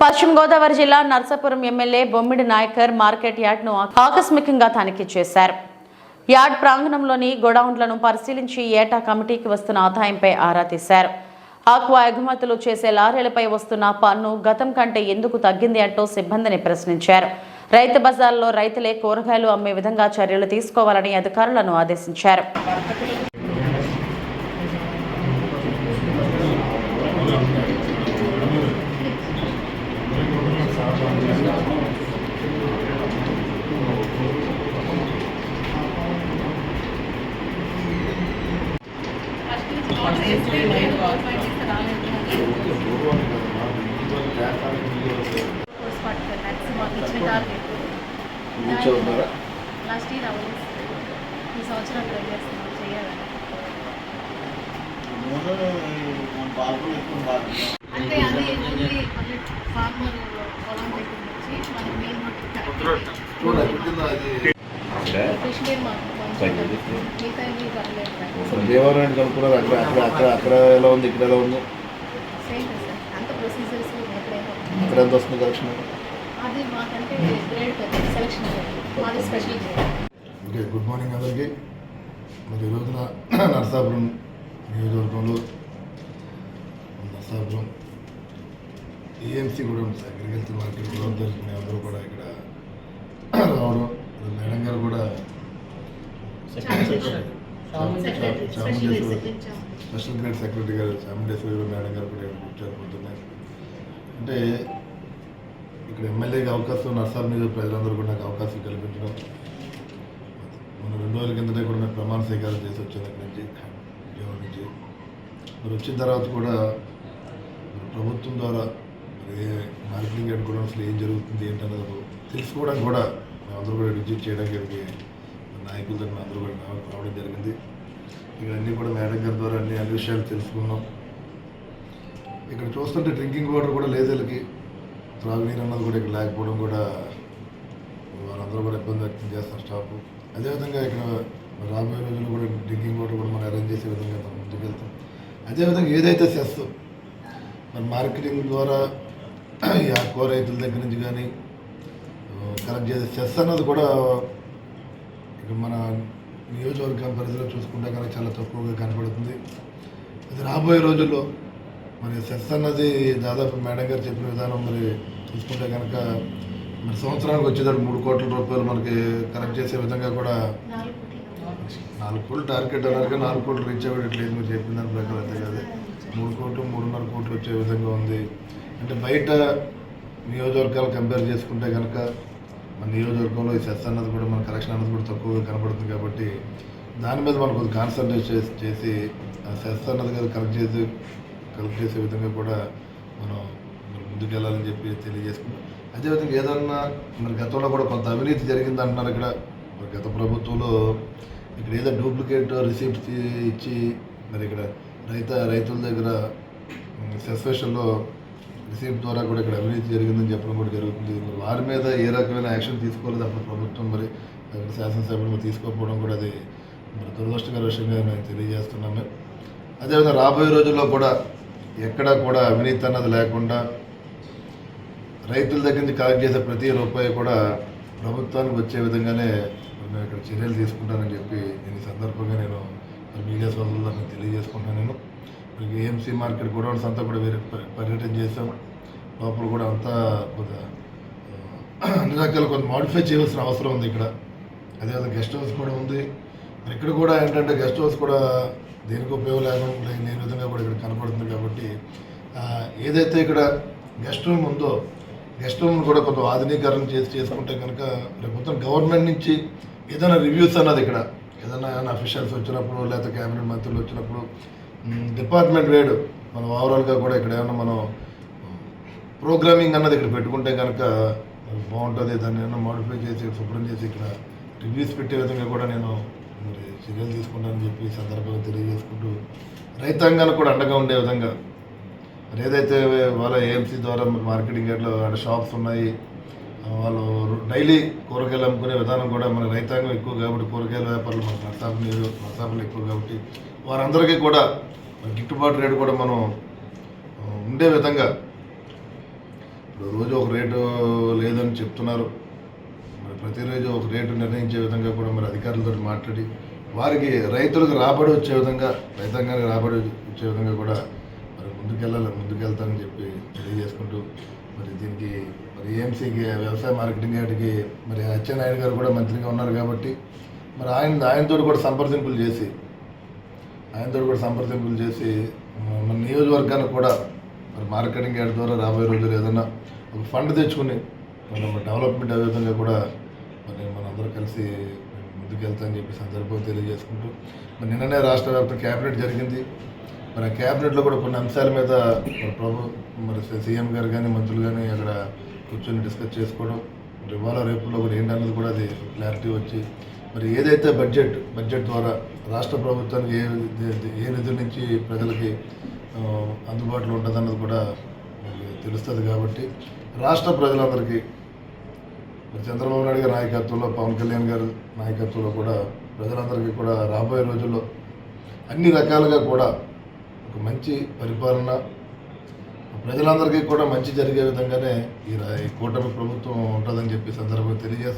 పశ్చిమ గోదావరి జిల్లా Narsapuram MLA Bommidi Nayakar market యార్డ్ను ఆకస్మికంగా తనిఖీ చేశారు. యార్డ్ ప్రాంగణంలోని గోడౌన్లను పరిశీలించి ఏటా కమిటీకి వస్తున్న ఆదాయంపై ఆరా తీశారు. ఆక్వా ఎగుమతులు చేసే లారీలపై వస్తున్న పన్ను గతం కంటే ఎందుకు తగ్గింది అంటూ సిబ్బందిని ప్రశ్నించారు. రైతు బజార్లో రైతులే కూరగాయలు అమ్మే విధంగా చర్యలు తీసుకోవాలని అధికారులను ఆదేశించారు. లాస్ట్ ఇయర్ అవ్వలేదు ఈ సంవత్సరం ట్రై చేస్తున్నాం చేయాలని అంటే అది మళ్ళీ ఫార్మర్ పొలం దగ్గర నుంచి మనకి మెయిన్ ఫిష్ మీల్ మాకు కొంచెం మిగతా ఏమీ పర్లేదు. దేవాలయం కనుక్కున్నారు. అక్కడ అక్కడ అక్కడ అక్కడ ఎలా ఉంది? ఇక్కడ ఎలా ఉంది? సేమ్ సార్ అంత ప్రొసీజర్స్ ఎక్కడైనా అక్కడ ఎంత వస్తుంది కలెక్షన్ ఓకే గుడ్ మార్నింగ్ అందరికీ. మరి ఈ రోజున నరసాపురం నియోజకవర్గంలో నరసాపురం ఏఎంసీ కూడా ఉంది సార్ అగ్రికల్చర్ మార్కెట్ అందరూ కూడా ఇక్కడ రావడం. మేడం స్పెషల్ గ్రేడ్ సెక్రటరీ గారు చాముండేశ్వరి మేడం గారు కూడా ఇక్కడ కూర్చొని పోతున్నారు అంటే ఇక్కడ ఎమ్మెల్యేకి అవకాశం నర్సార్ మీద ప్రజలందరూ కూడా నాకు అవకాశం కల్పించడం. మన రెండు రోజుల కిందటే కూడా మేము ప్రమాణ స్వీకారం చేసి వచ్చాను అక్కడి నుంచి విజయవాడ నుంచి. మరి వచ్చిన తర్వాత కూడా ప్రభుత్వం ద్వారా మరి మార్కెటింగ్ కూడా అసలు ఏం జరుగుతుంది ఏంటన్నది తెలుసుకోవడానికి కూడా మేమందరూ కూడా విజిట్ చేయడానికి నాయకులతో అందరూ కూడా రావడం జరిగింది. ఇక అన్నీ కూడా మేడం గారి ద్వారా అన్ని అన్ని విషయాలు తెలుసుకున్నాం. ఇక్కడ చూస్తుంటే డ్రింకింగ్ వాటర్ కూడా లేజర్లకి త్రాగునీరు అన్నది కూడా ఇక్కడ లేకపోవడం కూడా వాళ్ళందరూ కూడా ఇబ్బంది వ్యక్తం చేస్తారు స్టాఫ్. అదేవిధంగా ఇక్కడ రాబోయే రోజుల్లో కూడా డ్రింకింగ్ వాటర్ కూడా మనం అరేంజ్ చేసే విధంగా మనం ముందుకెళ్తాం అదేవిధంగా ఏదైతే సెస్ మరి మార్కెటింగ్ ద్వారా ఈ ఆకుకూర రైతుల దగ్గర నుంచి కానీ కలెక్ట్ చేసే సెస్ అన్నది కూడా మన నియోజకవర్గం పరిధిలో చూసుకుంటే కనుక చాలా తక్కువగా కనపడుతుంది అది రాబోయే రోజుల్లో మరి సెస్ అన్నది దాదాపు మేడం గారు చెప్పిన విధానం మరి చూసుకుంటే కనుక మరి సంవత్సరానికి వచ్చేటప్పుడు మూడు కోట్ల రూపాయలు మనకి కలెక్ట్ చేసే విధంగా కూడా నాలుగు కోట్లు టార్గెట్ అన్నారు నాలుగు కోట్లు రీచ్ అవ్వట్లేదు మీరు చెప్పిన దాని ప్రకారం అంతే కదా. మూడు కోట్లు మూడున్నర కోట్లు వచ్చే విధంగా ఉంది. అంటే బయట నియోజకవర్గాలు కంపేర్ చేసుకుంటే కనుక మన నియోజకవర్గంలో ఈ సెస్ అన్నది కూడా మన కలెక్షన్ అన్నది కూడా తక్కువగా కనపడుతుంది కాబట్టి దాని మీద మనం కొంచెం కాన్సన్ట్రేట్ చేసి చేసి ఆ సెస్ అన్నది కదా కలెక్ట్ చేసి కలెక్ట్ చేసే విధంగా కూడా మనం ముందుకెళ్ళాలని ముందుకు వెళ్ళాలని చెప్పి తెలియజేసుకున్నాం అదేవిధంగా ఏదన్నా మరి గతంలో కూడా కొంత అవినీతి జరిగింది అంటున్నారు ఇక్కడ. మరి గత ప్రభుత్వంలో ఇక్కడ ఏదో డూప్లికేట్ రిసీప్ట్స్ ఇచ్చి మరి ఇక్కడ రైత రైతుల దగ్గర సెస్పెషన్లో రిసీప్ట్ ద్వారా కూడా ఇక్కడ అవినీతి జరిగిందని చెప్పడం కూడా జరుగుతుంది. మరి వారి మీద ఏ రకమైన యాక్షన్ తీసుకోలేదు అప్పుడు ప్రభుత్వం మరి అక్కడ శాసనసభ్యులు తీసుకోకపోవడం కూడా అది మరి దురదృష్టకర విషయంగా మేము తెలియజేస్తున్నాము అదేవిధంగా రాబోయే రోజుల్లో కూడా ఎక్కడా కూడా అవినీతి అన్నది లేకుండా రైతుల దగ్గర నుంచి కలెక్ట్ చేసే ప్రతి రూపాయి కూడా ప్రభుత్వానికి వచ్చే విధంగానే మేము ఇక్కడ చర్యలు తీసుకుంటానని చెప్పి నేను ఈ సందర్భంగా నేను మీడియా సోదరులు తెలియజేసుకుంటాను నేను మరి ఏఎంసీ మార్కెట్ గోడౌన్స్ అంతా కూడా వేరే పర్యటన చేసాం లోపల కూడా అంతా కొంత అన్ని రకాల కొంత మాడిఫై చేయవలసిన అవసరం ఉంది ఇక్కడ. అదేవిధంగా గెస్ట్ హౌస్ కూడా ఉంది. మరి ఇక్కడ కూడా ఏంటంటే గెస్ట్ హౌస్ కూడా దేనికి ఉపయోగం లేకుండా లేని విధంగా కూడా ఇక్కడ కనపడుతుంది కాబట్టి ఏదైతే ఇక్కడ గెస్ట్ రూమ్ ఉందో గెస్ట్ రూమ్ కూడా కొంత ఆధునీకరణ చేసి చేసుకుంటే కనుక రేపు మొత్తం గవర్నమెంట్ నుంచి ఏదైనా రివ్యూస్ అన్నది ఇక్కడ. ఏదైనా ఏమైనా అఫీషియల్స్ వచ్చినప్పుడు లేకపోతే క్యాబినెట్ మంత్రులు వచ్చినప్పుడు డిపార్ట్మెంట్ వేడు మనం ఓవరాల్గా కూడా ఇక్కడ ఏమైనా మనం ప్రోగ్రామింగ్ అన్నది ఇక్కడ పెట్టుకుంటే కనుక బాగుంటుంది. దాన్ని ఏమైనా మోడిఫై చేసి శుభ్రం చేసి ఇక్కడ రివ్యూస్ పెట్టే విధంగా కూడా నేను మరి చర్యలు తీసుకుంటానని చెప్పి సందర్భంగా తెలియజేసుకుంటూ రైతాంగానికి కూడా అండగా ఉండే విధంగా మరి ఏదైతే వాళ్ళ ఏఎంసీ ద్వారా మరి మార్కెటింగ్ యార్డ్లో ఆడ షాప్స్ ఉన్నాయి వాళ్ళు డైలీ కూరగాయలు అమ్ముకునే విధానం కూడా మన రైతాంగం ఎక్కువ కాబట్టి కూరగాయల వ్యాపారులు మన నర్సాపు నీరు నర్సాపులు ఎక్కువ కాబట్టి వారందరికీ కూడా గిట్టుబాటు రేటు కూడా మనం ఉండే విధంగా రోజు ఒక రేటు లేదని చెప్తున్నారు. మరి ప్రతిరోజు ఒక రేటు నిర్ణయించే విధంగా కూడా మరి అధికారులతో మాట్లాడి వారికి రైతులకు రాబడి వచ్చే విధంగా రైతాంగానికి రాబడి వచ్చే విధంగా కూడా మరి ముందుకెళ్ళాలి ముందుకెళ్తానని చెప్పి తెలియజేసుకుంటూ మరి దీనికి మరి ఏఎంసీకి వ్యవసాయ మార్కెటింగ్ యార్డ్కి మరి అచ్చెన్నాయుడు గారు కూడా మంత్రిగా ఉన్నారు కాబట్టి మరి ఆయన ఆయనతో కూడా సంప్రదింపులు చేసి ఆయనతో కూడా సంప్రదింపులు చేసి మన నియోజకవర్గానికి కూడా మరి మార్కెటింగ్ యార్డ్ ద్వారా రాబోయే రోజులు ఏదైనా ఒక ఫండ్ తెచ్చుకుని మనం డెవలప్మెంట్ అదే విధంగా కూడా మరి మనందరూ కలిసి ముందుకెళ్తామని చెప్పి సందర్భం తెలియజేసుకుంటూ మరి నిన్ననే రాష్ట్ర వ్యాప్త క్యాబినెట్ జరిగింది. మరి ఆ క్యాబినెట్లో కూడా కొన్ని అంశాల మీద మరి ప్రభు మరి సీఎం గారు కానీ మంత్రులు కానీ అక్కడ కూర్చొని డిస్కస్ చేసుకోవడం ఇవాళ రేపులో కూడా ఏంటన్నది కూడా అది క్లారిటీ వచ్చి మరి ఏదైతే బడ్జెట్ బడ్జెట్ ద్వారా రాష్ట్ర ప్రభుత్వానికి ఏ ఏ నిధుల నుంచి ప్రజలకి అందుబాటులో ఉంటుందన్నది కూడా మనకి తెలుస్తుంది కాబట్టి రాష్ట్ర ప్రజలందరికీ మరి చంద్రబాబు నాయుడు గారి నాయకత్వంలో పవన్ కళ్యాణ్ గారి నాయకత్వంలో కూడా ప్రజలందరికీ కూడా రాబోయే రోజుల్లో అన్ని రకాలుగా కూడా ఒక మంచి పరిపాలన ప్రజలందరికీ కూడా మంచి జరిగే విధంగానే ఈ కూటమి ప్రభుత్వం ఉంటుందని చెప్పి సందర్భంగా తెలియజేస్తున్నారు